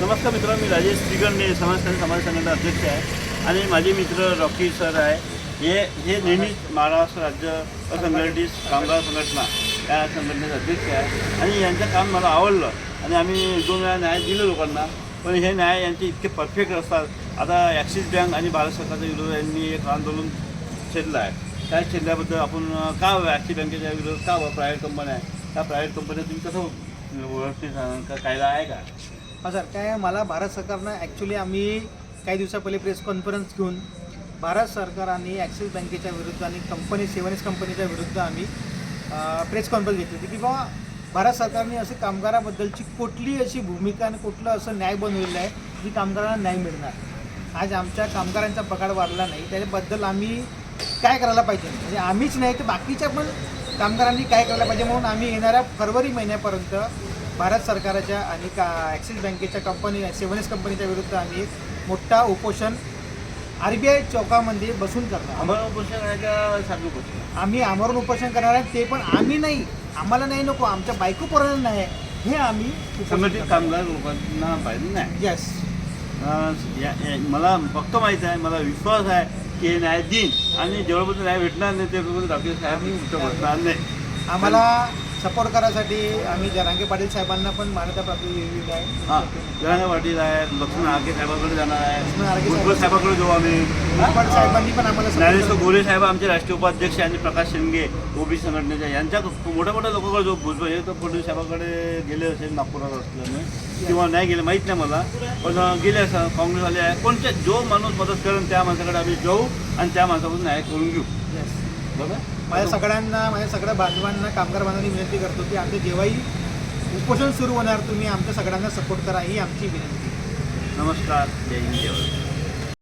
नमस्कार मित्रांनो मी राजेश श्रीगंडे समाज समाज संघटना अध्यक्ष आहे. आणि माझे मित्र रॉकी सर आहे. हे हे नेहमीच महाराष्ट्र राज्य असंघटित कामगार संघटना या संघटनेचे अध्यक्ष आहे. आणि यांचं काम मला आवडलं. आणि आम्ही दोन वेळा न्याय दिलं लोकांना. पण हे न्याय यांचे इतके परफेक्ट असतात. आता ॲक्सिस बँक आणि भारत सरकारच्या विरोधात यांनी एक आंदोलन छेडलं आहे. त्या छेडल्याबद्दल आपण का ॲक्सिस बँकेच्या विरोधात का प्रायव्हेट कंपन्या आहे? त्या प्रायव्हेट कंपन्या तुम्ही कसं व्यवस्थित कायदा आहे का? हा सर काय मला भारत सरकारनं ॲक्च्युली आम्ही काही दिवसापहिले प्रेस कॉन्फरन्स घेऊन भारत सरकार आणि ॲक्सिस बँकेच्या विरुद्ध आणि कंपनी सेव्हन्स कंपनीच्या विरुद्ध आम्ही प्रेस कॉन्फरन्स घेतली होती. की बाबा भारत सरकारने असे कामगाराबद्दलची कुठली अशी भूमिका आणि कुठलं असं न्याय बनवलेलं आहे जी कामगारांना न्याय मिळणार? आज आमच्या कामगारांचा पगार वाढला नाही त्याच्याबद्दल आम्ही काय करायला पाहिजे? म्हणजे आम्हीच नाही तर बाकीच्या पण कामगारांनी काय करायला पाहिजे? म्हणून आम्ही येणाऱ्या फरवरी महिन्यापर्यंत भारत सरकारच्या आणि का ॲक्सिस बँकेच्या कंपनी सेव्हन्स कंपनीच्या विरुद्ध आम्ही एक मोठा उपोषण आर बी आय चौकामध्ये बसून करणार. आम्हाला उपोषण आहे का साधू उपोषण आम्ही आमरण उपोषण करणार आहे ते पण आम्ही नाही. आम्हाला नाही नको आमच्या बायको पोरांना नाही. हे आम्ही संघटित कामगार लोकांना पाहिजे नाही. येस मला फक्त माहीत आहे मला विश्वास आहे की हे न्याय देईन आणि जेवढं न्याय भेटणार नाही ते डॉक्टर साहेब मी उत्तर बसणार नाही. आम्हाला सपोर्ट करायसाठी आम्ही जरांगे पाटील साहेबांना पण मान्यता प्राप्त दिलेली हां आहे जरांगा पाटील आहे लक्ष्मण आगे साहेबांकडे जाणार लक्ष्मण आहे आर्गे भुजबळ साहेबांकडे जाऊ आम्ही. भुजबळ साहेबांनी पण आम्हाला support ज्ञानेश्वर. गोरे साहेब आमचे राष्ट्रीय उपाध्यक्ष आणि प्रकाश शिंदे ओबीसी संघटनेच्या यांच्या मोठ्या मोठ्या लोकांकडे जो भुजबळ हे तर फडणवीस साहेबांकडे गेले असेल नागपुरात असल्यामुळे. किंवा नाही गेले माहीत नाही मला. पण अं, गेले असं काँग्रेसवाले आहे कोणत्या जो माणूस मदत करेल त्या माणसाकडे आम्ही जाऊ आणि त्या माणसापासून न्याय करून घेऊ. Yes. माझ्या सगळ्यांना माझ्या सगळ्या बांधवांना कामगार बांधवांनी विनंती करतो की आमचं जेव्हाही उपोषण सुरू होणार. तुम्ही आमच्या सगळ्यांना सपोर्ट करा. ही आमची विनंती. नमस्कार. जय हिंद.